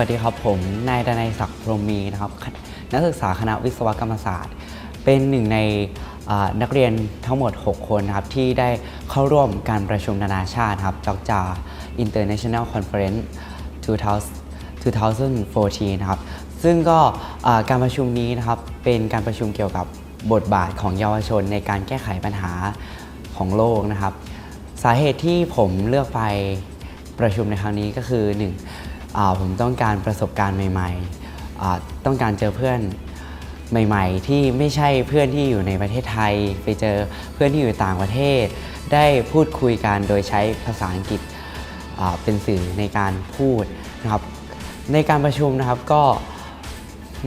สวัสดีครับผมนายดนัยศักดิ์พรหมีนะครับนักศึกษาคณะวิศวกรรมศาสตร์ เป็นหนึ่งในนักเรียนทั้งหมด 6 คนนะครับที่ได้เข้าร่วมการประชุมนานาชาติครับจอกจา International Conference 2014 นะครับ ซึ่งก็การประชุมนี้นะครับเป็นการประชุมเกี่ยวกับบทบาทของเยาวชนในการแก้ไขปัญหาของโลกนะครับ สาเหตุที่ผมเลือกไปประชุมในครั้งนี้ก็คือหนึ่ง ผมต้องการประสบการณ์ใหม่ๆ ต้องการเจอเพื่อนใหม่ ๆ ที่ไม่ใช่เพื่อนที่อยู่ในประเทศไทย ไปเจอเพื่อนที่อยู่ต่างประเทศ ได้พูดคุยกันโดยใช้ภาษาอังกฤษเป็นสื่อในการพูดนะครับ ในการประชุมนะครับก็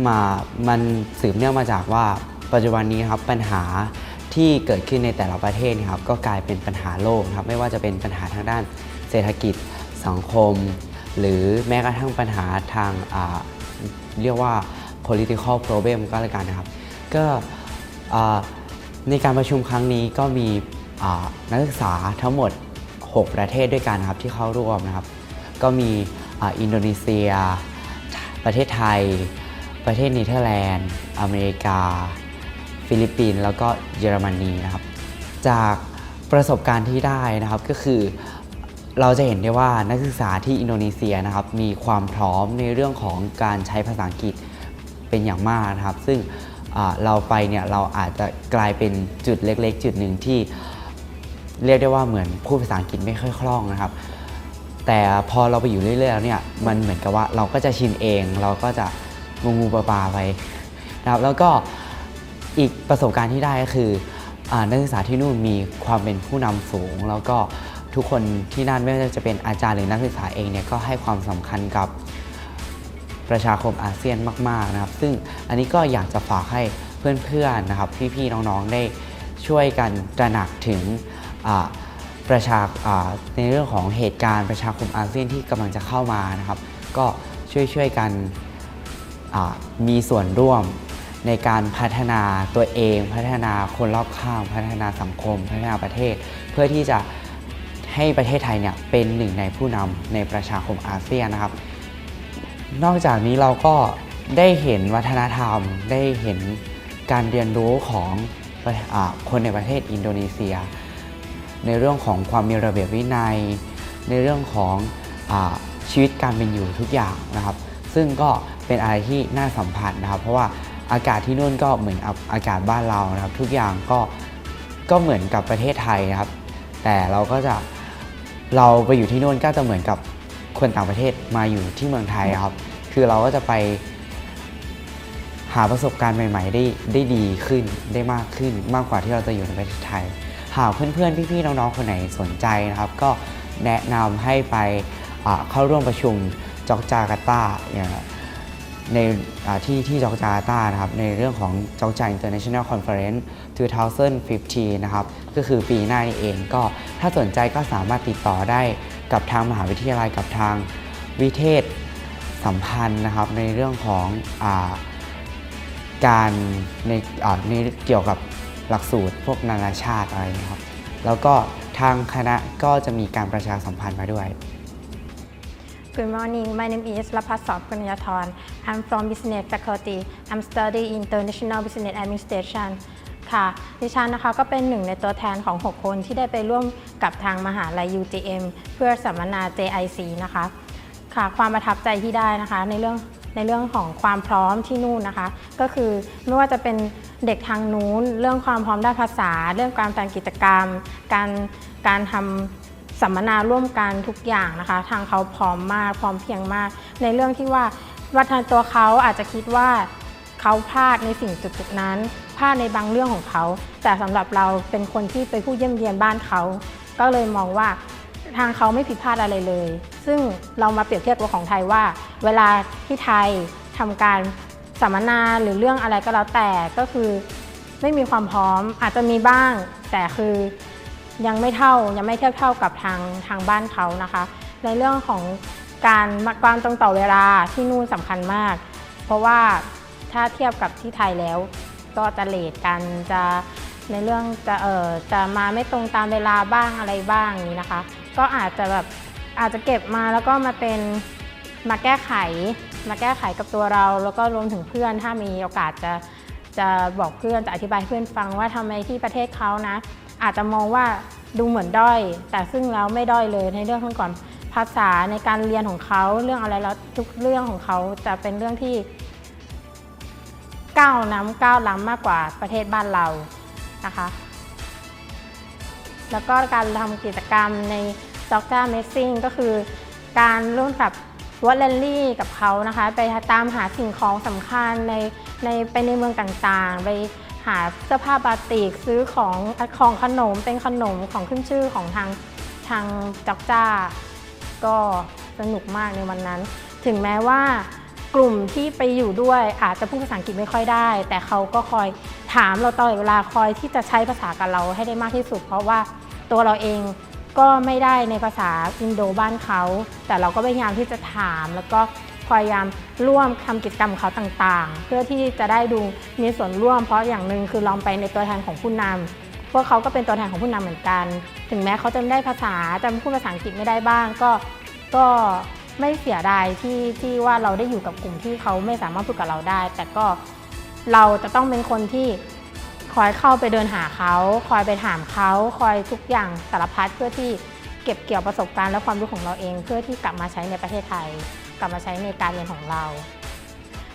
มามันสืบเนื่องมาจากว่าปัจจุบันนี้ครับปัญหาที่เกิดขึ้นในแต่ละประเทศครับก็กลายเป็นปัญหาโลกครับไม่ว่าจะเป็นปัญหาทางด้านเศรษฐกิจสังคม หรือแม้กระทั่งปัญหาทางเรียกว่า political problem ก็แล้วกันนะครับ ก็ในการประชุมครั้งนี้ก็มีนักศึกษาทั้งหมด 6 ประเทศด้วยกันนะครับที่เข้าร่วมนะครับ ก็มีอ,อินโดนีเซีย ประเทศไทย ประเทศเนเธอร์แลนด์ อเมริกา ฟิลิปปินส์แล้วก็เยอรมนีนะครับ จากประสบการณ์ที่ได้นะครับก็คือ เราจะเห็นได้ว่านักศึกษาที่อินโดนีเซียนะครับมีความพร้อมในเรื่องของการใช้ภาษาอังกฤษเป็นอย่างมากนะครับ ซึ่งเราไปเนี่ยเราอาจจะกลายเป็นจุดเล็ก ๆ จุดหนึ่งที่เรียกได้ว่าเหมือนพูดภาษาอังกฤษไม่ค่อยคล่องนะครับ แต่พอเราไปอยู่เรื่อยๆแล้วเนี่ยมันเหมือนกับว่าเราก็จะชินเอง เราก็จะงูงูปลาปลาไปนะครับแล้วก็อีกประสบการณ์ที่ได้ก็คืออนักศึกษาที่นู่นมีความเป็นผู้นำสูง แล้วก็ ทุกคนที่นั่นไม่ว่าจะเป็นอาจารย์หรือนักศึกษาเองเนี่ยก็ให้ความสำคัญกับประชาคมอาเซียนมาก ๆนะครับ ซึ่งอันนี้ก็อยากจะฝากให้เพื่อนๆนะครับ พี่ๆน้องๆได้ช่วยกันตระหนักถึงประชาในเรื่องของเหตุการณ์ประชาคมอาเซียนที่กำลังจะเข้ามานะครับ ก็ช่วยๆกันมีส่วนร่วมในการพัฒนาตัวเอง พัฒนาคนรอบข้าง พัฒนาสังคม พัฒนาประเทศ เพื่อที่จะ ให้ประเทศไทยเนี่ยเป็นหนึ่งในผู้นำในประชาคมอาเซียนนะครับ นอกจากนี้เราก็ได้เห็นวัฒนธรรม ได้เห็นการเรียนรู้ของอคนในประเทศอินโดนีเซีย ในเรื่องของความมีระเบียบวินัย ในเรื่องของอชีวิตการเป็นอยู่ทุกอย่างนะครับ ซึ่งก็เป็นอะไรที่น่าสัมผัสนะครับ เพราะว่าอากาศที่นู่นก็เหมือนกับอากาศบ้านเรานะครับ ทุกอย่างก็ก็เหมือนกับประเทศไทยนะครับ แต่เราก็จะ เราไปอยู่ที่นู่นก็จะเหมือนกับคนต่างประเทศมาอยู่ที่เมืองไทยครับ คือเราก็จะไปหาประสบการณ์ใหม่ ๆ ได้ได้ดีขึ้นได้มากขึ้นมากกว่าที่เราจะอยู่ในประเทศไทย หากเพื่อนๆ พี่ๆ น้องๆ คนไหนสนใจนะครับ ก็แนะนำให้ไปเข้าร่วมประชุมจอกจาการ์ตาอย่างในที่ที่จอกจาการ์ตานะครับในเรื่องของจอกจา International Conference 2015 นะครับ ก็คือปีหน้านี่เองก็ ถ้าสนใจก็สามารถติดต่อได้กับทางมหาวิทยาลัยกับทางวิเทศสัมพันธ์นะครับในเรื่องของอาการในในเกี่ยวกับหลักสูตรพวกนานาชาติอะไรนะครับ แล้วก็ทางคณะก็จะมีการประชาสัมพันธ์มาด้วย Good morning. My name is Lapasop Punyathon. I'm from Business Faculty. I'm studying International Business Administration. ค่ะ ดิฉันนะคะก็เป็นหนึ่งในตัวแทนของ 6 คนที่ได้ไปร่วมกับทางมหาลัย UTM เพื่อสัมมนา JIC นะคะค่ะความประทับใจที่ได้นะคะในเรื่องในเรื่องของความพร้อมที่นู่นนะคะ ก็คือไม่ว่าจะเป็นเด็กทางนู้น เรื่องความพร้อมด้านภาษา เรื่องการจัดกิจกรรม การการทำสัมมนาร่วมกันทุกอย่างนะคะ ทางเขาพร้อมมากพร้อมเพียงมาก ในเรื่องที่ว่าวัฒนตัวเขาอาจจะคิดว่าเขาพลาดในสิ่งจุดๆนั้น พลาดในบางเรื่องของเขา แต่สำหรับเราเป็นคนที่ไปผู้เยี่ยมเยียนบ้านเขา ก็เลยมองว่าทางเขาไม่ผิดพลาดอะไรเลย ซึ่งเรามาเปรียบเทียบกับของไทยว่า เวลาที่ไทยทำการสัมมนาหรือเรื่องอะไรก็แล้วแต่ก็คือไม่มีความพร้อมอาจจะมีบ้าง แต่คือยังไม่เท่ายังไม่เทียบเท่ากับทางทางบ้านเขานะคะ ในเรื่องของการมาความตรงต่อเวลาที่นู่นสำคัญมาก เพราะว่าถ้าเทียบกับที่ไทยแล้ว ก็จะเลทกันจะในเรื่องจะเออจะมาไม่ตรงตามเวลาบ้างอะไรบ้างนี้นะคะ ก็อาจจะแบบอาจจะเก็บมาแล้วก็มาเป็นมาแก้ไข มาแก้ไขกับตัวเรา แล้วก็รวมถึงเพื่อนถ้ามีโอกาสจะจะบอกเพื่อนจะอธิบายเพื่อนฟังว่าทำไมที่ประเทศเขานะ อาจจะมองว่าดูเหมือนด้อย แต่ซึ่งแล้วไม่ด้อยเลยในเรื่องของก่อนภาษาในการเรียนของเขาเรื่องอะไรแล้วทุกเรื่องของเขาจะเป็นเรื่องที่ ก้าวน้ำก้าวล้ำมากกว่าประเทศบ้านเรานะคะ แล้วก็การทำกิจกรรมใน d o c t o r Amazing ก็คือ การร่วมกับวอลเลนลี่กับเขานะคะ ไปตามหาสิ่งของสำคัญในในไปในเมืองต่างๆ ไปหาเสื้อผ้าบาติกซื้อของของขนมเป็นขนมของขึ้นชื่อของทางทางจอกจ้า ก็สนุกมากในวันนั้น ถึงแม้ว่า กลุ่มที่ไปอยู่ด้วยอาจจะพูดภาษาอังกฤษไม่ค่อยได้ แต่เขาก็คอยถามเราตลอดเวลาคอยที่จะใช้ภาษากับเราให้ได้มากที่สุด เพราะว่าตัวเราเองก็ไม่ได้ในภาษาอินโดบ้านเขา แต่เราก็พยายามที่จะถามแล้วก็พยายามร่วมทำกิจกรรมเขาต่างๆ เพื่อที่จะได้ดูมีส่วนร่วม เพราะอย่างหนึ่งคือลองไปในตัวแทนของผู้นำพวกเขาก็เป็นตัวแทนของผู้นำเหมือนกัน ถึงแม้เขาจะไม่ได้ภาษาจะพูดภาษาอังกฤษไม่ได้บ้าง ก็ก็ ไม่เสียดายที่ที่ว่าเราได้อยู่กับกลุ่มที่เขาไม่สามารถพูดกับเราได้ แต่ก็เราจะต้องเป็นคนที่คอยเข้าไปเดินหาเขา คอยไปถามเขา คอยทุกอย่างสารพัดเพื่อที่เก็บเกี่ยวประสบการณ์และความรู้ของเราเอง เพื่อที่กลับมาใช้ในประเทศไทย กลับมาใช้ในการเรียนของเรา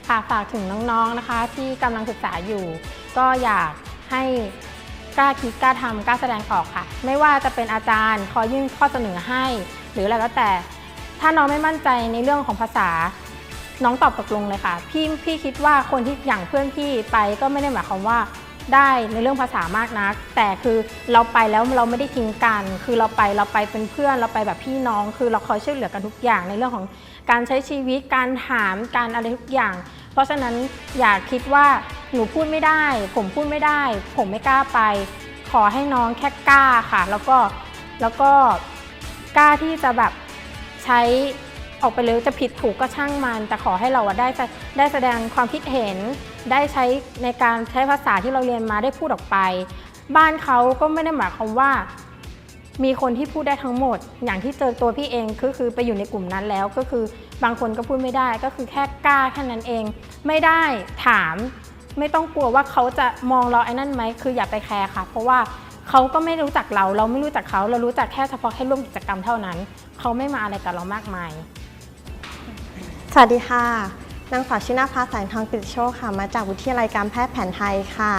ค่ะฝากถึงน้องๆนะคะ ที่กำลังศึกษาอยู่ ก็อยากให้กล้าคิดกล้าทำกล้าแสดงออกค่ะ ไม่ว่าจะเป็นอาจารย์คอยยื่นข้อเสนอให้ หรืออะไรก็แต่ ถ้าน้องไม่มั่นใจในเรื่องของภาษา น้องตอบตกลงเลยค่ะ พี่พี่คิดว่าคนที่อย่างเพื่อนพี่ไปก็ไม่ได้หมายความว่าได้ในเรื่องภาษามากนัก แต่คือเราไปแล้วเราไม่ได้ทิ้งกัน คือเราไปเราไปเป็นเพื่อนเราไปแบบพี่น้อง คือเราคอยช่วยเหลือกันทุกอย่างในเรื่องของการใช้ชีวิตการถามการอะไรทุกอย่าง เพราะฉะนั้นอย่าคิดว่าหนูพูดไม่ได้ ผมพูดไม่ได้ ผมไม่กล้าไป ขอให้น้องแค่กล้าค่ะ แล้วก็แล้วก็กล้าที่จะแบบ ใช้ออกไปเลยจะผิดถูกก็ช่างมัน แต่ขอให้เราได้ได้แสดงความคิดเห็น ได้ใช้ในการใช้ภาษาที่เราเรียนมาได้พูดออกไป บ้านเขาก็ไม่ได้หมายความว่า มีคนที่พูดได้ทั้งหมด อย่างที่เจอตัวพี่เองก็คือไปอยู่ในกลุ่มนั้นแล้วก็คือบางคนก็พูดไม่ได้ก็คือแค่กล้าแค่นั้นเอง ไม่ได้ถาม ไม่ต้องกลัวว่าเขาจะมองเราไอ้นั่นไหมคืออย่าไปแคร์ค่ะ เพราะว่า เขาก็ไม่รู้จักเรา เราไม่รู้จักเขา เรารู้จักแค่เฉพาะแค่ร่วมกิจกรรมเท่านั้น เขาไม่มาอะไรกับเรามากมาย สวัสดีค่ะ นางสาวชินาภาแสงทองติดโชคค่ะ มาจากวิทยาลัยการแพทย์แผนไทยค่ะ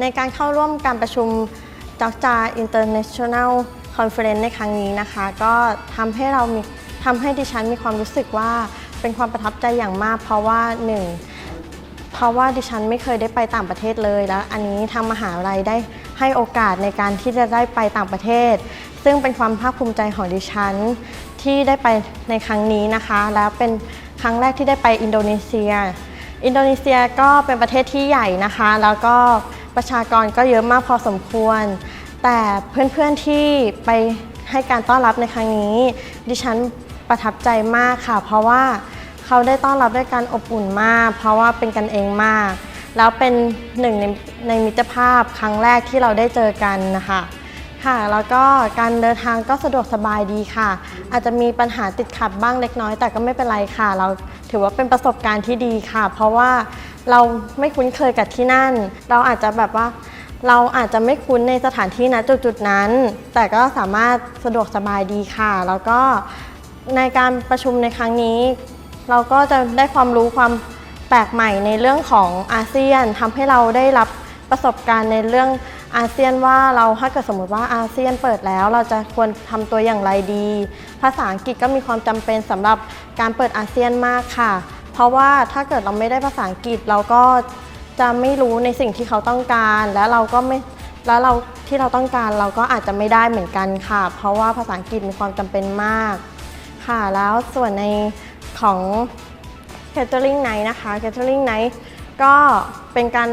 ในการเข้าร่วมการประชุมจอกจา International Conference ในครั้งนี้นะคะ ก็ทำให้เรามีทำให้ดิฉันมีความรู้สึกว่าเป็นความประทับใจอย่างมาก เพราะว่าหนึ่งเพราะว่าดิฉันไม่เคยได้ไปต่างประเทศเลย แล้วอันนี้ทางมหาลัยได้ ให้โอกาสในการที่จะได้ไปต่างประเทศ ซึ่งเป็นความภาคภูมิใจของดิฉัน ที่ได้ไปในครั้งนี้นะคะ แล้วเป็นครั้งแรกที่ได้ไปอินโดนีเซีย อินโดนีเซียก็เป็นประเทศที่ใหญ่นะคะ แล้วก็ประชากรก็เยอะมากพอสมควร แต่เพื่อนๆที่ไปให้การต้อนรับในครั้งนี้ ดิฉันประทับใจมากค่ะ เพราะว่าเขาได้ต้อนรับด้วยการอบอุ่นมาก เพราะว่าเป็นกันเองมาก แล้วเป็นหนึ่งในในมิตรภาพครั้งแรกที่เราได้เจอกันนะคะค่ะ แล้วก็การเดินทางก็สะดวกสบายดีค่ะ อาจจะมีปัญหาติดขัดบ้างเล็กน้อย แต่ก็ไม่เป็นไรค่ะ เราถือว่าเป็นประสบการณ์ที่ดีค่ะ เพราะว่าเราไม่คุ้นเคยกับที่นั่น เราอาจจะแบบว่าเราอาจจะไม่คุ้นในสถานที่ณจุดๆนั้น แต่ก็สามารถสะดวกสบายดีค่ะ แล้วก็ในการประชุมในครั้งนี้ เราก็จะได้ความรู้ความ แปลกใหม่ในเรื่องของอาเซียนทำให้เราได้รับประสบการณ์ในเรื่องอาเซียนว่าเราถ้าเกิดสมมติว่าอาเซียนเปิดแล้ว เราจะควรทำตัวอย่างไรดี ภาษาอังกฤษก็มีความจำเป็นสำหรับการเปิดอาเซียนมากค่ะ เพราะว่าถ้าเกิดเราไม่ได้ภาษาอังกฤษเราก็จะไม่รู้ในสิ่งที่เขาต้องการ และเราก็ไม่แล้วเราที่เราต้องการเราก็อาจจะไม่ได้เหมือนกันค่ะ เพราะว่าภาษาอังกฤษมีความจำเป็นมาก ค่ะแล้วส่วนในของ Catering Night นะคะ Catering Night ก็เป็นการ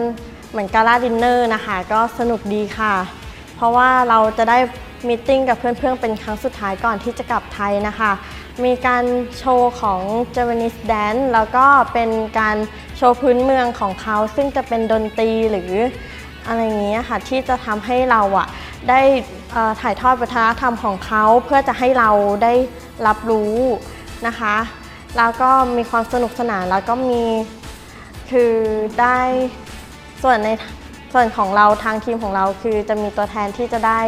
เหมือนกาลาดินเนอร์นะคะ ก็สนุกดีค่ะ เพราะว่าเราจะได้มีติ้งกับเพื่อนๆ เป็นครั้งสุดท้ายก่อนที่จะกลับไทยนะคะ มีการโชว์ของ Japanese Dance แล้วก็เป็นการโชว์พื้นเมืองของเขา ซึ่งจะเป็นดนตรีหรืออะไรอย่างนี้ยค่ะ ที่จะทำให้เราอะได้ถ่ายทอดวัฒนธรรมของเขา เพื่อจะให้เราได้รับรู้นะคะ แล้วก็มีความสนุกสนานแล้วก็มีคือได้ส่วนในส่วนของเราทางทีมของเราคือจะมีตัวแทนที่จะได้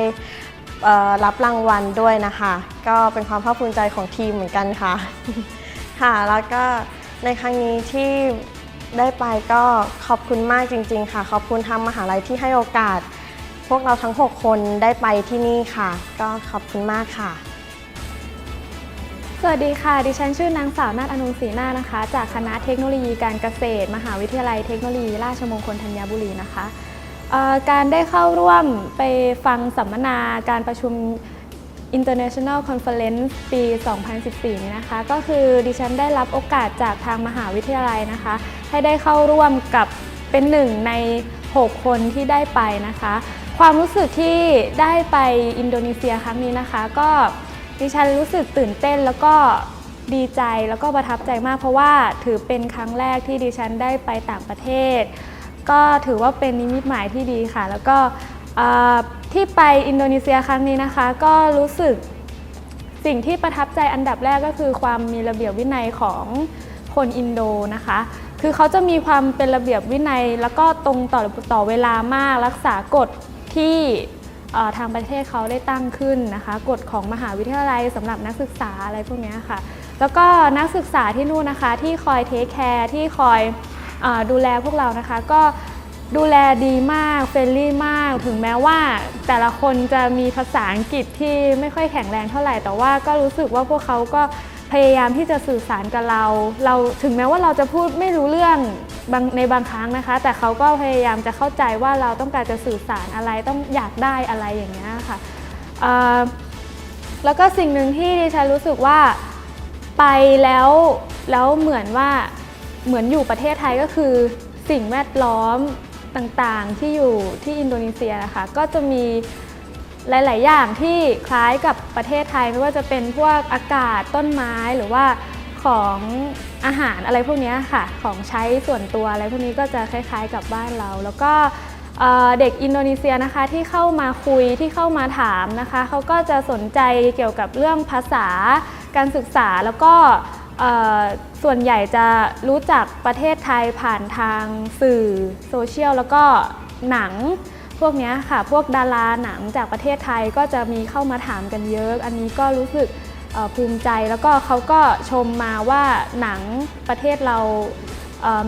รับรางวัลด้วยนะคะ ก็เป็นความภาคภูมิใจของทีมเหมือนกันค่ะ ค่ะ แล้วก็ในครั้งนี้ที่ได้ไปก็ขอบคุณมากจริง ๆ ค่ะ ขอบคุณทางมหาลัยที่ให้โอกาส พวกเราทั้ง 6 คนได้ไปที่นี่ค่ะ ก็ขอบคุณมากค่ะ สวัสดีค่ะ ดิฉันชื่อนางสาวนาฏอนงศรีนานะคะ จากคณะเทคโนโลยีการเกษตร มหาวิทยาลัยเทคโนโลยีราชมงคลธัญบุรีนะคะการได้เข้าร่วมไปฟังสัมมนาการประชุม International Conference ปี 2014 นี้นะคะ ก็คือดิฉันได้รับโอกาสจากทางมหาวิทยาลัยนะคะ ให้ได้เข้าร่วมกับเป็นหนึ่งใน 6 คนที่ได้ไปนะคะ ความรู้สึกที่ได้ไปอินโดนีเซียครั้งนี้นะคะ ก็ ดิฉันรู้สึกตื่นเต้นแล้วก็ดีใจแล้วก็ประทับใจมาก เพราะว่าถือเป็นครั้งแรกที่ดิฉันได้ไปต่างประเทศ ก็ถือว่าเป็นนิมิตหมายที่ดีค่ะ แล้วก็ที่ไปอินโดนีเซียครั้งนี้นะคะ ก็รู้สึกสิ่งที่ประทับใจอันดับแรกก็คือความมีระเบียบวินัยของคนอินโดนะคะ คือเขาจะมีความเป็นระเบียบวินัย แล้วก็ตรงต่อต่อเวลามากรักษากฎที่ ทางประเทศเขาได้ตั้งขึ้นนะคะ กฎของมหาวิทยาลัยสำหรับนักศึกษาอะไรพวกนี้ค่ะ แล้วก็นักศึกษาที่นู่นนะคะที่คอยเทคแคร์ที่คอยอดูแลพวกเรานะคะ ก็ดูแลดีมากเฟรนลี่มาก ถึงแม้ว่าแต่ละคนจะมีภาษาอังกฤษที่ไม่ค่อยแข็งแรงเท่าไหร่ แต่ว่าก็รู้สึกว่าพวกเขาก็ พยายามที่จะสื่อสารกับเรา เราถึงแม้ว่าเราจะพูดไม่รู้เรื่องบางในบางครั้งนะคะ แต่เขาก็พยายามจะเข้าใจว่าเราต้องการจะสื่อสารอะไรต้องอยากได้อะไรอย่างเงี้ยค่ะแล้วก็สิ่งหนึ่งที่ดิฉันรู้สึกว่าไปแล้วแล้วเหมือนว่าเหมือนอยู่ประเทศไทยก็คือสิ่งแวดล้อมต่างๆที่อยู่ที่อินโดนีเซียนะคะก็จะมี หลาย ๆ อย่างที่คล้ายกับประเทศไทยไม่ว่าจะเป็นพวกอากาศต้นไม้หรือว่าของอาหารอะไรพวกนี้ค่ะ ของใช้ส่วนตัวอะไรพวกนี้ก็จะคล้าย ๆ กับบ้านเรา แล้วก็เด็กอินโดนีเซียนะคะที่เข้ามาคุยที่เข้ามาถามนะคะเขาก็จะสนใจเกี่ยวกับเรื่องภาษาการศึกษาแล้วก็ส่วนใหญ่จะรู้จักประเทศไทยผ่านทางสื่อโซเชียลแล้วก็หนัง พวกนี้ค่ะ พวกดาราหนังจากประเทศไทยก็จะมีเข้ามาถามกันเยอะ อันนี้ก็รู้สึกภูมิใจแล้วก็เขาก็ชมมาว่าหนังประเทศเรา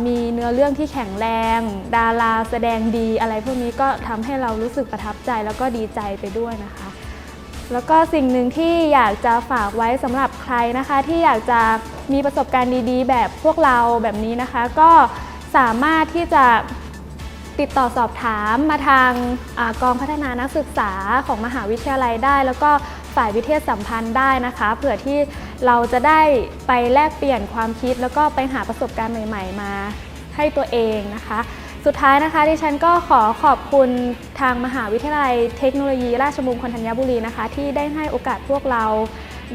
มีเนื้อเรื่องที่แข็งแรง ดาราแสดงดีอะไรพวกนี้ก็ทำให้เรารู้สึกประทับใจแล้วก็ดีใจไปด้วยนะคะ แล้วก็สิ่งหนึ่งที่อยากจะฝากไว้สำหรับใครนะคะ ที่อยากจะมีประสบการณ์ดีๆ แบบพวกเราแบบนี้นะคะ ก็สามารถที่จะ ติดต่อสอบถามมาทางอกองพัฒนานักศึกษาของมหาวิทยาลัยได้ แล้วก็ฝ่ายวิทยาสัมพันธ์ได้นะคะ เผื่อที่เราจะได้ไปแลกเปลี่ยนความคิด แล้วก็ไปหาประสบการณ์ใหม่ ๆ มาให้ตัวเองนะคะ สุดท้ายนะคะดิฉันก็ขอขอบคุณทางมหาวิทยาลัยเทคโนโลยี ราชมงคลธัญบุรีนะคะ ที่ได้ให้โอกาสพวกเรา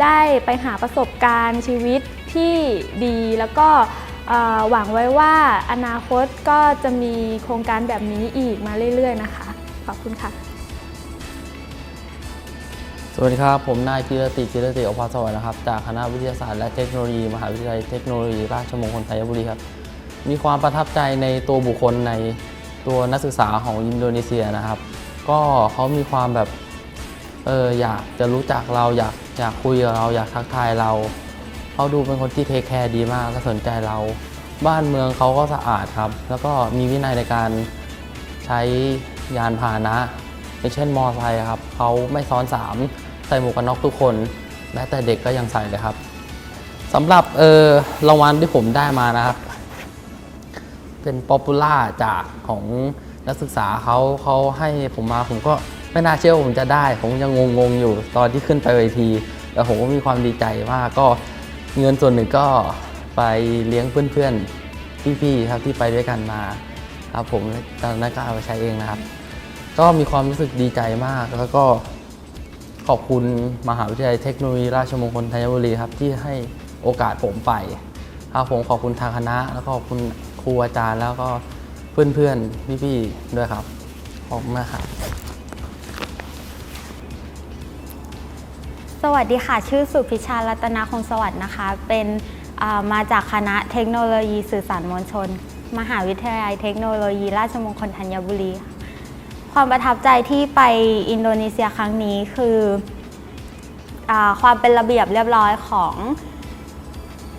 ได้ไปหาประสบการณ์ชีวิตที่ดีแล้วก็ หวังไว้ว่าอนาคตก็จะมีโครงการแบบนี้อีกมาเรื่อย ๆ นะคะ ขอบคุณค่ะ สวัสดีครับ ผมนายจิรติจิรติโอภาสวรนะครับ จากคณะวิทยาศาสตร์และเทคโนโลยีมหาวิทยาลัยเทคโนโลยีราชมงคลธัญบุรีครับ มีความประทับใจในตัวบุคคลในตัวนักศึกษาของอินโดนีเซียนะครับ ก็เขามีความแบบเอออยากจะรู้จักเราอยากอยากคุยกับเราอยากทักทายเรา เขาดูเป็นคนที่เทคแคร์ดีมากและสนใจเรา บ้านเมืองเขาก็สะอาดครับ แล้วก็มีวินัยในการใช้ยานพาหนะอย่างเช่นมอไซค์ครับเขาไม่ซ้อนสามใส่หมวกกันน็อกทุกคนแม้แต่เด็กก็ยังใส่เลยครับสำหรับเออรางวัลที่ผมได้มานะครับ เป็นป๊อปปูล่าจากของนักศึกษาเขาเขาให้ผมมาผมก็ไม่น่าเชื่อว่าผมจะได้ ผมยังงงๆอยู่ตอนที่ขึ้นไปเวทีแต่ผมก็มีความดีใจมากก็ เงินส่วนหนึ่งก็ไปเลี้ยงเพื่อนๆ พี่ๆครับที่ไปด้วยกันมาครับผมตอนนั้นก็เอาไปใช้เองนะครับ ก็มีความรู้สึกดีใจมาก แล้วก็ขอบคุณมหาวิทยาลัยเทคโนโลยีราชมงคลธัญบุรีครับที่ให้โอกาสผมไปครับผมขอบคุณทางคณะ แล้วก็ขอบคุณครูอาจารย์แล้วก็เพื่อนๆพี่ๆด้วยครับขอบคุณมากครับ สวัสดีค่ะ ชื่อสุพิชารัตนาคงสวัสดิ์นะคะ เป็นมาจากคณะเทคโนโลยีสื่อสารมวลชน มหาวิทยาลัยเทคโนโลยี ราชมงคลธัญบุรี ความประทับใจที่ไปอินโดนีเซียครั้งนี้คืออความเป็นระเบียบเรียบร้อยของ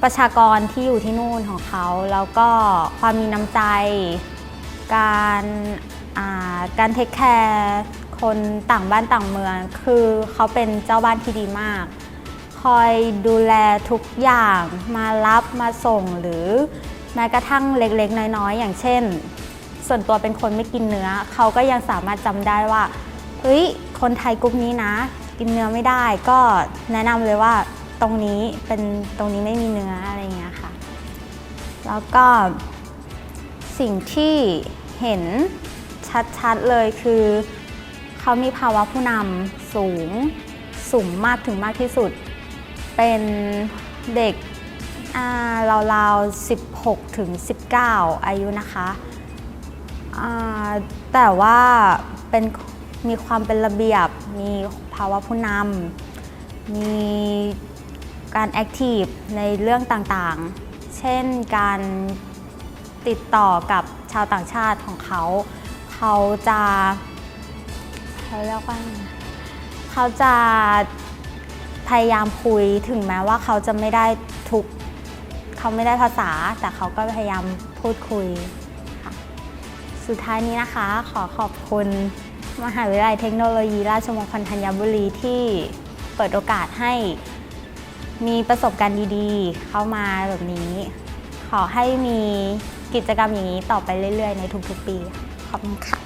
ประชากรที่อยู่ที่นู่นของเขา แล้วก็ความมีน้ำใจ การการเทคแคร์ คนต่างบ้านต่างเมือง คือเขาเป็นเจ้าบ้านที่ดีมาก คอยดูแลทุกอย่างมารับมาส่งหรือแม้กระทั่งเล็กๆ น้อยๆ อย่างเช่น ส่วนตัวเป็นคนไม่กินเนื้อ เขาก็ยังสามารถจำได้ว่าเฮ้ยคนไทยกลุ่มนี้นะ กินเนื้อไม่ได้ก็แนะนำเลยว่าตรงนี้เป็นตรงนี้ไม่มีเนื้ออะไรอย่างเงี้ยค่ะ แล้วก็สิ่งที่เห็นชัดๆเลยคือ เขามีภาวะผู้นำสูงสูงมากถึงมากที่สุด เป็นเด็กราวๆ 16 ถึง 19 อายุนะคะแต่ว่าเป็นมีความเป็นระเบียบ มีภาวะผู้นำ มีการแอคทีฟในเรื่องต่างๆ เช่นการติดต่อกับชาวต่างชาติของเขา เขาจะ เขาเรียกว่าไงเขาจะพยายามคุยถึงแม้ว่าเขาจะไม่ได้ทุกเขาไม่ได้ภาษา แต่เขาก็พยายามพูดคุยค่ะสุดท้ายนี้นะคะ ขอขอบคุณ มหาวิทยาลัยเทคโนโลยีราชมงคลธัญบุรีที่เปิดโอกาสให้มีประสบการณ์ดีๆ เข้ามาแบบนี้ ขอให้มีกิจกรรมอย่างนี้ต่อไปเรื่อยๆ ในทุกๆปี ขอบคุณค่ะ